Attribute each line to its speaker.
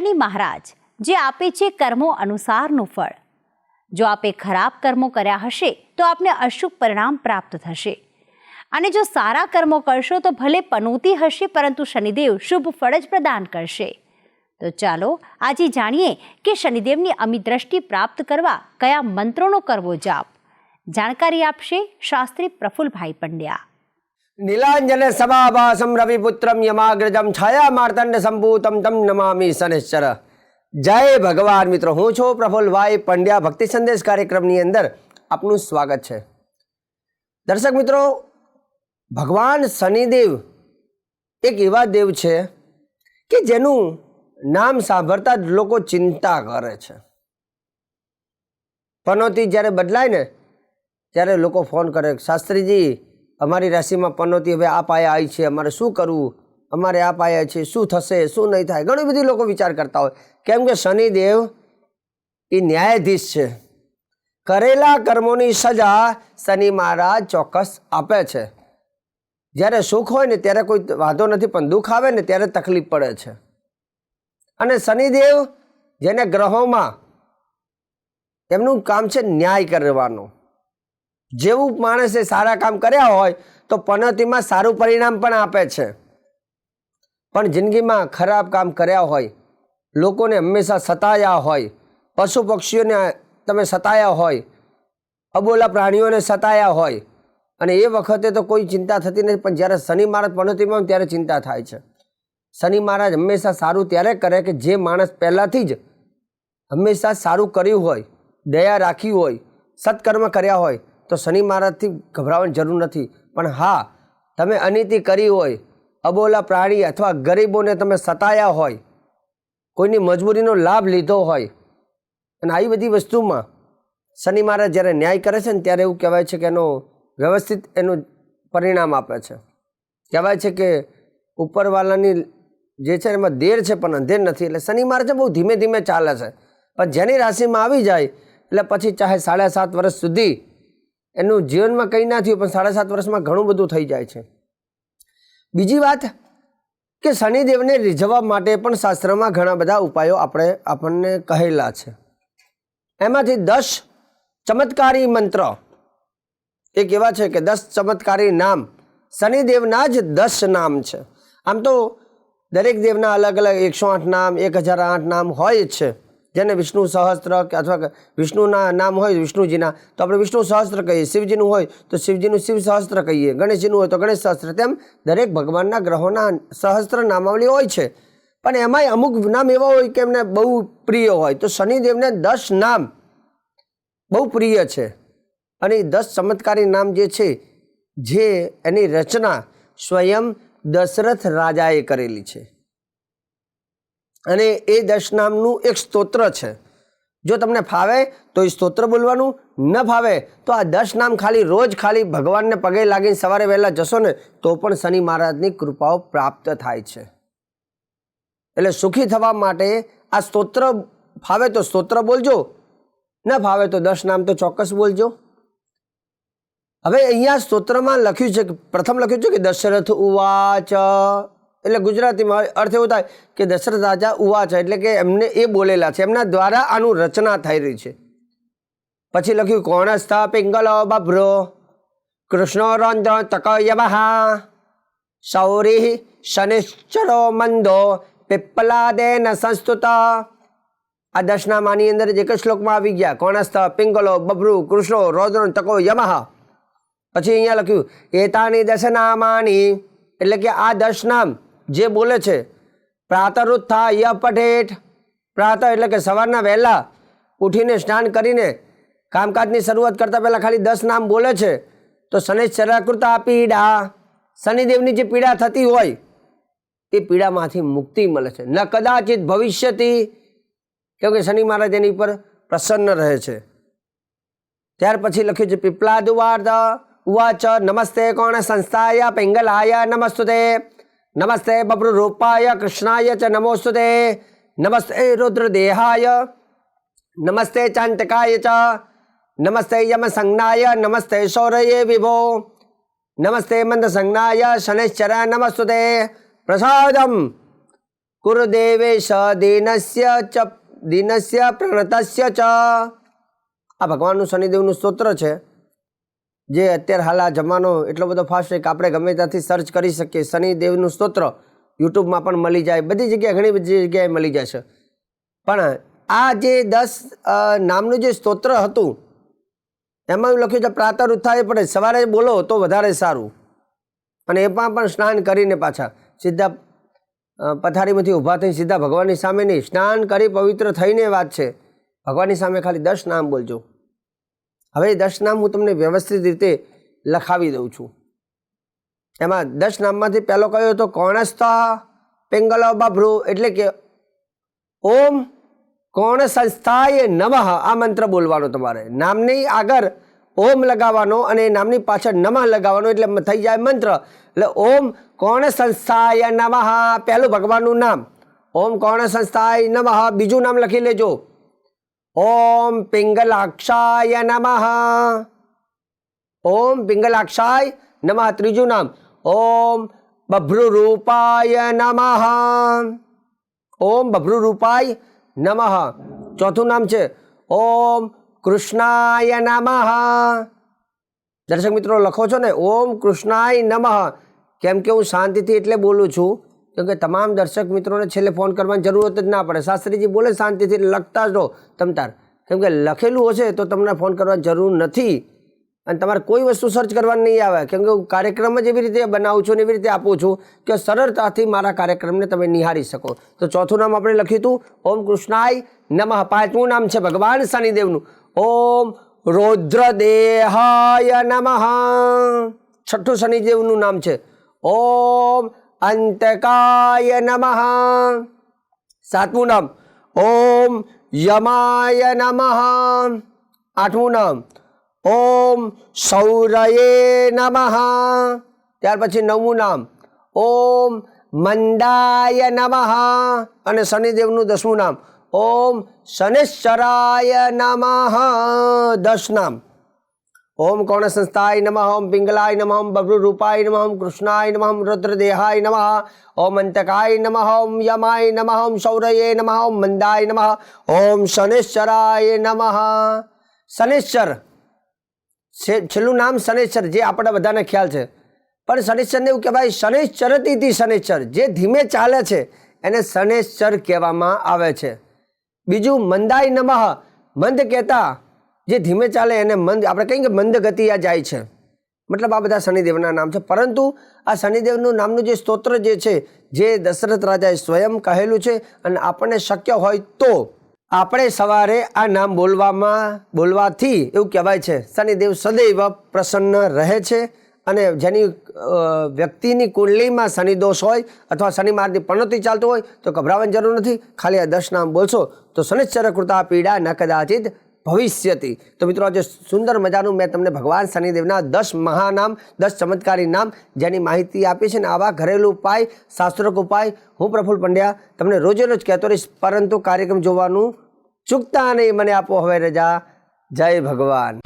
Speaker 1: શનિ મહારાજ, જે આપે છે કર્મો અનુસારનું ફળ. જો આપે ખરાબ કર્મો કર્યા હશે, તો આપને અશુભ પરિણામ પ્રાપ્ત થશે. અને જો સારા કર્મો કરશો, તો ભલે પનોતી હશે, પરંતુ શનિદેવ શુભ ફળ જ પ્રદાન કરશે. તો ચાલો, આજે જાણીએ કે શનિદેવની અમી દ્રષ્ટિ પ્રાપ્ત કરવા કયા મંત્રોનો કરવો જાપ. જાણકારી આપશે શાસ્ત્રી પ્રફુલભાઈ પંડ્યા.
Speaker 2: નીલાંજન સમાભાસમ રવિપુત્રમ યમાગ્રજમ છાયા માર્તંડ સંભૂતમ તમ નમામી શનિશ્ચર જય ભગવાન મિત્રો હું છું પ્રફુલભાઈ પંડ્યા ભક્તિ સંદેશ કાર્યક્રમની અંદર આપનું સ્વાગત છે દર્શક મિત્રો ભગવાન શનિદેવ એક એવા દેવ છે કે જેનું નામ સાંભળતા જ લોકો ચિંતા કરે છે પનોતી જ્યારે બદલાય ને ત્યારે લોકો ફોન કરે શાસ્ત્રીજી અમારી રાશિમાં પનોતી હવે આ પાયા આવી છે. અમારે શું કરવું? અમારે આ પાયા છે. શું થશે? શું નહીં થાય? ઘણી બધી લોકો વિચાર કરતા હોય. કેમ કે શનિદેવ એ ન્યાયાધીશ છે. કરેલા કર્મોની સજા શનિ મહારાજ ચોક્કસ આપે છે. જ્યારે સુખ હોય ને ત્યારે કોઈ વાંધો નથી, પણ દુઃખ આવે ને ત્યારે તકલીફ પડે છે. અને શનિદેવ જેને ગ્રહોમાં એમનું કામ છે ન્યાય કરવાનો. જેવું માણસે સારા કામ કર્યા હોય તો પનોતીમાં સારું પરિણામ પણ આપે છે. પણ જિંદગીમાં ખરાબ કામ કર્યા હોય, લોકોને હંમેશા સતાયા હોય, પશુ પક્ષીઓને તમે સતાયા હોય, અબોલા પ્રાણીઓને સતાયા હોય, અને એ વખતે તો કોઈ ચિંતા થતી નથી, પણ જ્યારે શનિ મહારાજ પનોતીમાં ત્યારે ચિંતા થાય છે. શનિ મહારાજ હંમેશા સારું ત્યારે કરે કે જે માણસ પહેલાંથી જ હંમેશા સારું કર્યું હોય, દયા રાખી હોય, સત્કર્મ કર્યા હોય તો શનિ મહારાજથી ગભરાવાની જરૂર નથી. પણ હા, તમે અનીતિ કરી હોય, અબોલા પ્રાણી અથવા ગરીબોને તમે સતાયા હોય, કોઈની મજબૂરીનો લાભ લીધો હોય, અને આવી બધી વસ્તુમાં શનિ મહારાજ જ્યારે ન્યાય કરે છે ને ત્યારે એવું કહેવાય છે કે એનો વ્યવસ્થિત એનું પરિણામ આપે છે. કહેવાય છે કે ઉપરવાલાની જે છે એમાં દેર છે પણ અંધેર નથી, એટલે શનિ મહારાજ બહુ ધીમે ધીમે ચાલે છે. પણ જેની રાશિમાં આવી જાય, એટલે પછી ચાહે સાડા સાત વર્ષ સુધી એનું જીવનમાં કંઈ ના થયું, પણ સાડા સાત વર્ષમાં ઘણું બધું થઈ જાય છે. બીજી વાત કે શનિદેવને રીઝવવા માટે પણ શાસ્ત્રમાં ઘણા બધા ઉપાયો આપણે, આપણને કહેલા છે. એમાંથી દસ ચમત્કારી મંત્ર. એક એવા છે કે દસ ચમત્કારી નામ. શનિદેવના જ દસ નામ છે. આમ તો દરેક દેવના અલગ અલગ એકસો આઠ નામ, એક હજાર આઠ નામ હોય જ છે. જેને વિષ્ણુ સહસ્ત્ર કે અથવા વિષ્ણુના નામ હોય વિષ્ણુજીના, તો આપણે વિષ્ણુ સહસ્ત્ર કહીએ. શિવજીનું હોય તો શિવજીનું શિવ સહસ્ત્ર કહીએ. ગણેશજીનું હોય તો ગણેશ સહસ્ત્ર. તેમ દરેક ભગવાનના ગ્રહોના સહસ્ત્ર નામાવલી હોય છે. પણ એમાંય અમુક નામ એવા હોય કે એમને બહુ પ્રિય હોય. તો શનિદેવને દસ નામ બહુ પ્રિય છે. અને એ દસ ચમત્કારી નામ જે છે, જે એની રચના સ્વયં દશરથ રાજાએ કરેલી છે. અને એ દશ નામનું એક સ્તોત્ર છે. જો તમને ફાવે તો એ સ્તોત્ર બોલવાનું, ન ફાવે તો આ દશ નામ ખાલી રોજ ખાલી ભગવાનને પગે લાગીને સવારે વહેલા જશો ને તો પણ શનિ મહારાજની કૃપાઓ પ્રાપ્ત થાય છે. એટલે સુખી થવા માટે આ સ્તોત્ર ફાવે તો સ્તોત્ર બોલજો, ન ફાવે તો દશ નામ તો ચોક્કસ બોલજો. હવે અહીંયા સ્તોત્રમાં લખ્યું છે પ્રથમ લખ્યું છે કે દશરથ ઉવાચ એટલે ગુજરાતીમાં અર્થ એવો થાય કે દશરથ રાજા ઉવા છે, એટલે કે એમને એ બોલેલા છે. એમના દ્વારા આનું રચના થઈ રહી છે. પછી લખ્યું કોણસ્થ પિંગલો બભ્રો? કૃષ્ણો રંદ્ર તકયવહા સૌરી શનિશ્ચરો મંદો? પિપ્પલાદેન સંસ્તુત આ દશનામાની અંદર જ એક શ્લોકમાં આવી ગયા કોણસ્થ પિંગલો બભ્રુ? કૃષ્ણો રૌદ્ર તકો યમહ પછી અહીંયા લખ્યું, એતાની દશનામાની. એટલે કે આ દશ નામ જે બોલે છે પ્રાતરુત્થા ય પ્રાતઃ એટલે કે સવારના વહેલા ઉઠીને સ્નાન કરીને કામકાજની શરૂઆત કરતાં પહેલાં ખાલી દસ નામ બોલે છે, તો શનિશ્ચરાકૃતા પીડા. શનિદેવની જે પીડા થતી હોય, એ પીડામાંથી મુક્તિ મળે છે. ન કદાચિત ભવિષ્યથી કેમ કે શનિ મહારાજ એની પર પ્રસન્ન રહે છે. ત્યાર પછી લખ્યું છે પીપલાદુવાર્દ ઉવાચ નમસ્તે કોણ સંસ્થાયા, પિંગલાય નમસ્તુતે. નમસ્તે બબ્રુરૂપાય કૃષ્ણાય ચ નમોસ્તુતે નમસ્તે રુદ્રદેહાય નમસ્તે ચાંતકાય ચ નમસ્તે યમ સંજ્ઞાય નમસ્તે શૌરયે વિભો નમસ્તે મંદ સંજ્ઞાય શનિશ્ચર નમસ્તુતે પ્રસાદમ કુરુદેવેશ દીનસ્ય ચ દિનસ્ય પ્રણતસ્ય ચ આ ભગવાનનું શનિદેવનું સ્તોત્ર છે જે અત્યારે હાલ આ જમાનો એટલો બધો ફાસ્ટ છે કે આપણે ગમે ત્યાંથી સર્ચ કરી શકીએ. શનિદેવનું સ્તોત્ર યુટ્યુબમાં પણ મળી જાય. બધી જગ્યાએ ઘણી બધી જગ્યાએ મળી છે. પણ આ જે દસ નામનું જે સ્તોત્ર હતું, એમાં લખ્યું છે પ્રાતઃ ઉત્થાય પડે, સવારે બોલો તો વધારે સારું. અને એમાં પણ સ્નાન કરીને પાછા સીધા પથારીમાંથી ઊભા થઈને સીધા ભગવાનની સામે નહીં સ્નાન કરી પવિત્ર થઈને વાત છે. ભગવાનની સામે ખાલી દસ નામ બોલજો. હવે દસ નામ હું તમને વ્યવસ્થિત રીતે લખાવી દઉં છું. એમાં દસ નામમાંથી પહેલો કયો હતો? કોણસ્તા પિંગલો બભ્રુ એટલે કે ઓમ કોણ સંસ્થાએ નમઃ, આ મંત્ર બોલવાનો તમારે. નામની આગળ ઓમ લગાવવાનો અને નામની પાછળ નમઃ લગાવવાનો એટલે થઈ જાય મંત્ર. એટલે ઓમ કોણ સંસ્થાય નમઃ, પહેલું ભગવાનનું નામ. ઓમ કોણ સંસ્થાય નમઃ, બીજું નામ લખી લેજો. ઓમ પિંગલાક્ષાય નમઃ ઓમ પિંગલાક્ષાય નમઃ ત્રીજું નામ ઓમ બભ્રુરૂપાય નમઃ ઓમ બભ્રુરૂપાય નમઃ ચોથું નામ છે ઓમ કૃષ્ણાય નમઃ દર્શક મિત્રો લખો છો ને ઓમ કૃષ્ણાય નમઃ કેમ કે હું શાંતિથી એટલે બોલું છું કેમ કે તમામ દર્શક મિત્રોને છેલ્લે ફોન કરવાની જરૂરત જ ના પડે. શાસ્ત્રીજી બોલે, શાંતિથી લખતા જ રહો. તમતાર કેમ કે લખેલું હશે તો તમને ફોન કરવાની જરૂર નથી. અને તમારે કોઈ વસ્તુ સર્ચ કરવાની નહીં આવે. કેમ કે હું કાર્યક્રમ જ એવી રીતે બનાવું છું ને એવી રીતે આપું છું કે સરળતાથી મારા કાર્યક્રમને તમે નિહાળી શકો. તો ચોથું નામ આપણે લખ્યું હતું ઓમ કૃષ્ણાય નમઃ. પાંચમું નામ છે ભગવાન શનિદેવનું. ઓમ રૌદ્રદેહાય નમઃ. છઠ્ઠું શનિદેવનું નામ છે. ઓમ અંતકાય નમઃ સાતમું નામ ઓમ યમાય નમઃ આઠમું નામ ઓમ સૌરયે નમઃ ત્યાર પછી નવમું નામ ઓમ મંદાય નમઃ અને શનિદેવનું દસમું નામ ઓમ શનિશ્ચરાય નમઃ દસ નામ ઓમ કોણ સંસ્થાય નમઃ ઓમ પિંગલાય નમઃ ઓમ બભ્રુરૂપાય નમઃ ઓમ કૃષ્ણાય નમઃ ઓમ રુદ્રદેહાય નમઃ ઓમ અંતકાય નમઃ ઓમ યમાય નમઃ ઓમ સૌરયે નમઃ ઓમ મંદાય નમઃ ઓમ શનિશ્ચરાય નમઃ શનિશ્ચર છે- છેલ્લું નામ શનિશ્ચર જે આપણા બધાને ખ્યાલ છે પણ શનિશ્ચરને એવું કહેવાય શનિશ્ચરતી શનિશ્ચર જે ધીમે ચાલે છે, એને શનિશ્ચર કહેવામાં આવે છે. બીજું મંદાય નમઃ, મંદ કહેતા જે ધીમે ચાલે એને મંદ, આપણે કહીએ કે મંદ ગતિયા જાય છે. મતલબ આ બધા શનિદેવના નામ છે. પરંતુ આ શનિદેવનું નામનું જે સ્તોત્ર જે છે, જે દશરથ રાજાએ સ્વયં કહેલું છે અને આપણને શક્ય હોય તો આપણે સવારે આ નામ બોલવામાં, બોલવાથી એવું કહેવાય છે, શનિદેવ સદૈવ પ્રસન્ન રહે છે અને જેની વ્યક્તિની કુંડલીમાં શનિદોષ હોય અથવા શનિ માર્ગની પ્રણતિ ચાલતું હોય તો ગભરાવાની જરૂર નથી. ખાલી આ દસ નામ બોલશો તો શનિશ્ચર કૃતા પીડા ન કદાચિત ભવિષ્યતી. તો મિત્રો આજે સુંદર મજાનું મેં તમને ભગવાન શનિદેવના દસ મહાનામ, દસ ચમત્કારી નામ જેની માહિતી આપી છે ને આવા ઘરેલું ઉપાય, શાસ્ત્રોક ઉપાય. હું પ્રફુલ્લ પંડ્યા તમને રોજે રોજ કહેતો રહીશ, પરંતુ કાર્યક્રમ જોવાનું ચૂકતા નહીં. મને આપો હવે રજા. જય ભગવાન.